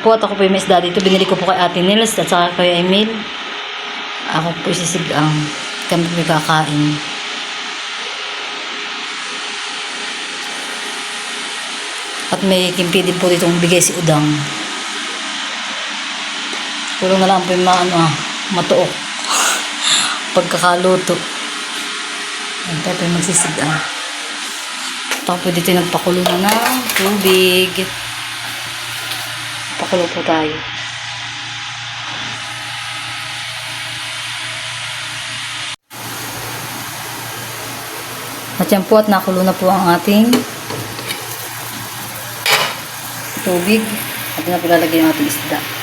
Po, at ako po yung may isda dito. Binili ko po kay Ate Nils at saka kay Emil. Ako po sisigang. Kami po yung kakain. At may kimpi din po ditong bigay si Udang. Puro na lang po yung mga ano, ah, matuok. Pagkakaluto. Ayan, po yung magsisigang. Tapos po dito nagpakulo na ng tubig. Pakulo po tayo. At yan po at nakulo na po ang ating tubig. At na pilalagay ang ating isda.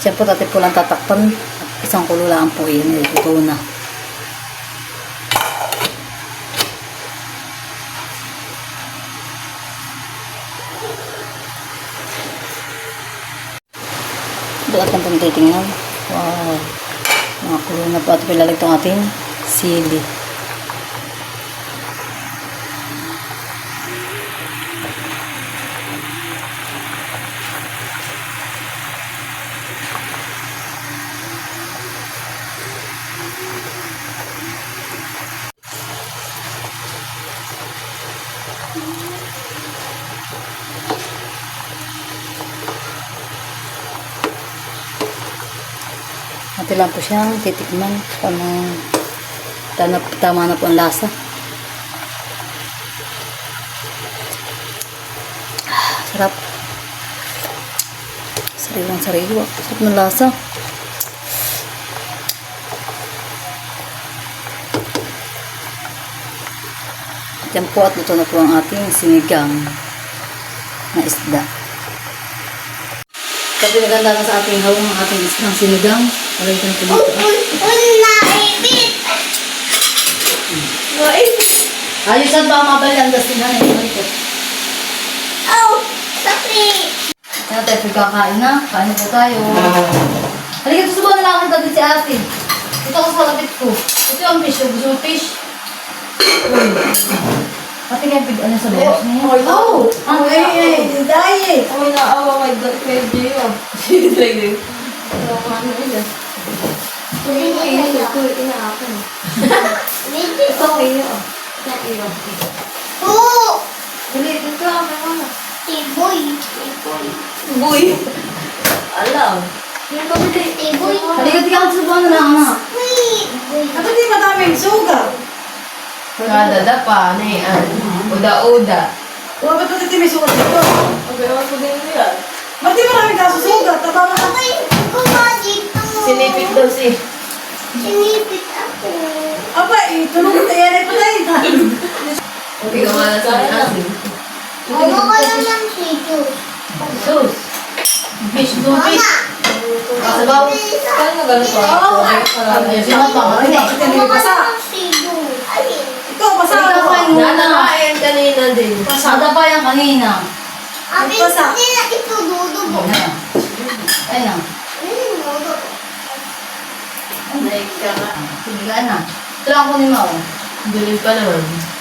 Siya po dati po lang tatakpan. At isang kulo lang po yun. Ito na. Doon ang pong titingnan. Wow. Mga kulo na po. At pilalag itong ating sili. Ito lang po siyang titikman. Tama, tama, tama na po ang lasa. Ah, Sarap. Sariwang sariwa. Sarap ng lasa. At yan po at luto na po ang ating sinigang na isda. Sabi naganda na sa ating hawang ang ating isdang sinigang. Alay ko na po dito. ah. Ayos saan ba mabali ang dastin na ito? Oh! Sakit! Kaya tayo pagkakain na. Kain po tayo. Halika, susubukan na lang kita din si ate. Ito ako sa lapit ko. Ito yung fish. Gusto mo fish? Pati kaya pig ano sa bukas niya. Oh! Ah, Ay, ay, dahil! Ako naawa kay Dr. Pedro yun. Sige, sige. Ano ko ano nila? Tuloy mo yun. Tuloy ina ako. Ito ko yun. Ito iyo. Oo! Dali, dito ako na. Tiboy! Boy. Alam. Yung kapatid. Tiboy! Halika, tika, susubukan na lang anak. Uy! Dapat di madaming sugar. Kadada pa, na yan. Uda-uda. O, ba't natin may sugar dito? Okay, ako ko din nila. Ba't di maraming kaso sugar? Tama na. Ay, kuha dito! Sinipit daw si. Sinipit ako. Aba, eh, tulog na yan ay patay. Okay, ka nga sa asin. Ano ka lang ng sito? Sus. Fish, mo fish? Sabaw. Kaya nga ganun pa. Oo. Sino pa? Ano basa? lang ng basa Ikaw kain mo. Nanakain kanina din. Ada pa yan kanina. Basa. hindi na ito dudubo. Hmm, dudubo. Ay, ka na. Ito lang kunin mo. oh. Dilim pa naman.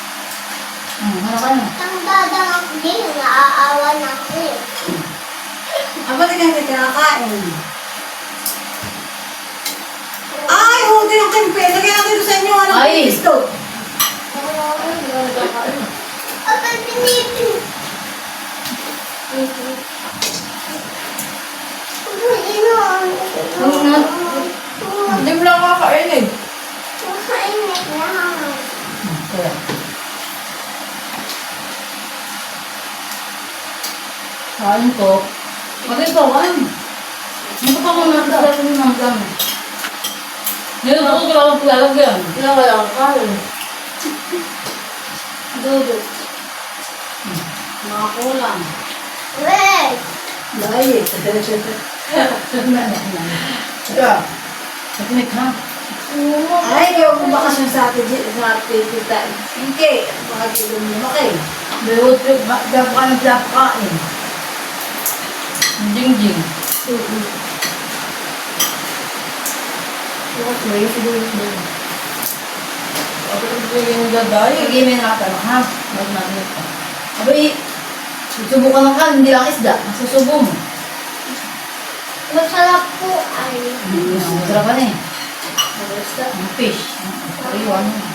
Hmm, ka na? Ang dadang ako din, naaawa na ako eh. Aba, di ka hindi kinakain. Ay, huwag kimpe. Lagyan natin ito sa inyo. Anong Ay. pisto? Abay, pinipin. Abay, ina. Huwag na. Hindi mo lang kakain eh. Makainit na. Kaya. Kain ko. Bakit ba, kain? Ano pa ang dami ng dami? Ngayon ako ko lang lalagyan. Wala wala kang kain. Dodo. Mga kulang. Wait. Diet. Ika. Teknik ha? Ay, kayo kung bakasyon sa atin, sa atin, tita. Hindi, baka kilo mo kay. Bawat trip, dapat ka ng pinapakain. Jing-jing. May siguro na. Ako ito yung gagay. Sige, may nakatama ha. Huwag natin ito. Abay, susubukan ng kan, hindi lang isda. Masusubo mo. Masarap po ay. Masarap na eh. Fish. Pariwan mo.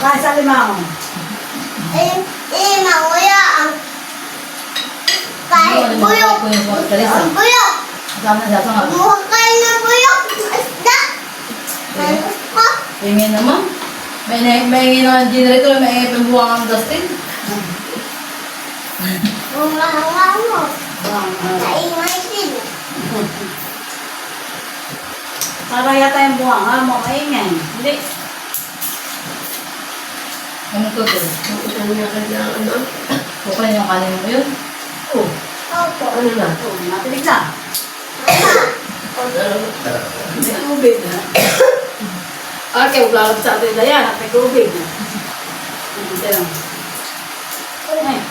Baka sa limang. Eh, eh, manguya ang. Kahit buyok. Ang buyok. Kasama na ng buyok. Gusto. Ingin naman. May may may ingin na generator, may ingin pagbuwang ang dustin. Umahawa mo. Kaingay din. Para yata yung buwang, ha? Mo maingay. Hindi. Ano to to? Ano niya kanya ano? Kukunin yung kanin mo yun. Oh, Opo. Ano na? oh, matilig na. Ano? May tubig na. Ah, kaya ulalap sa atin na yan. May tubig na. Hindi lang. Ay,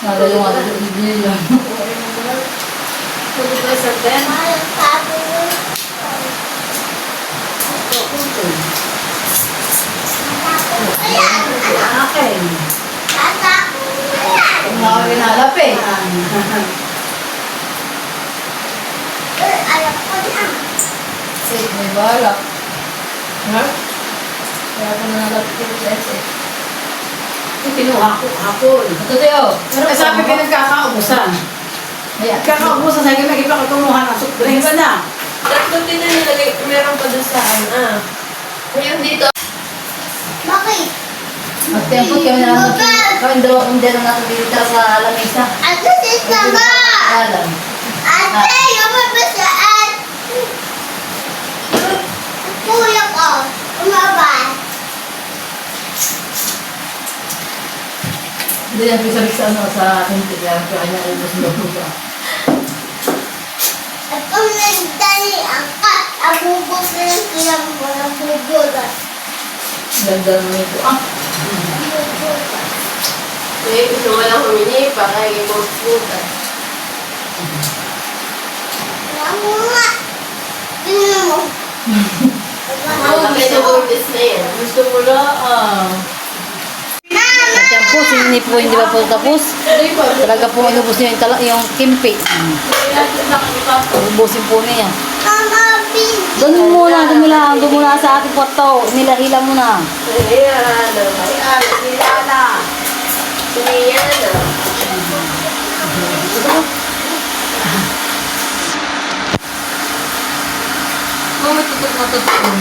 Nadalo nga sa binili lang. tubig na sa ten. Mahal sabi mo. Ayan. Akin. Kung nakakinalap eh. Eh, alam ko na. Kasi may balak. Ha? Kaya ko nalapit ko sa eh. Kinuha ko hapon. Ito tayo. Pero sabi ko nagkakaubusan. Ayan. Nagkakaubusan, sabi ko nagkipag kumuha ng soft na. Tatlo din na nilagay. Meron pa doon sa ano ah. Ngayon dito. Bakit? Magtempo kami na lang. Kami dalawa kung dito natin dito sa lamesa. Ate, sis naman. Alam. Ate, yung mabasaan. Kuya ko. Umabas. Hindi yan pisabik sa ano sa hinti. Kaya kanya ubos mo po. At kung nagdali ang kat, abubos na lang silang mga bubudas. Ganda naman ito. Ah. Eh, gusto mo lang humini para i-post butas. Namu nga. Tingnan mo. Na butas na yan. Gusto ko lang. Ah. At yan po, sinini po hindi pa po tapos. Talaga po inubos niya yung, tala, yung kimpi. Ubusin po niya. Mama, bin. Doon muna, doon muna sa ating kwarto. Nilahila muna. Ayan. Ayan. Siliana. Siniyan ah. Oh, may tutok na tutok.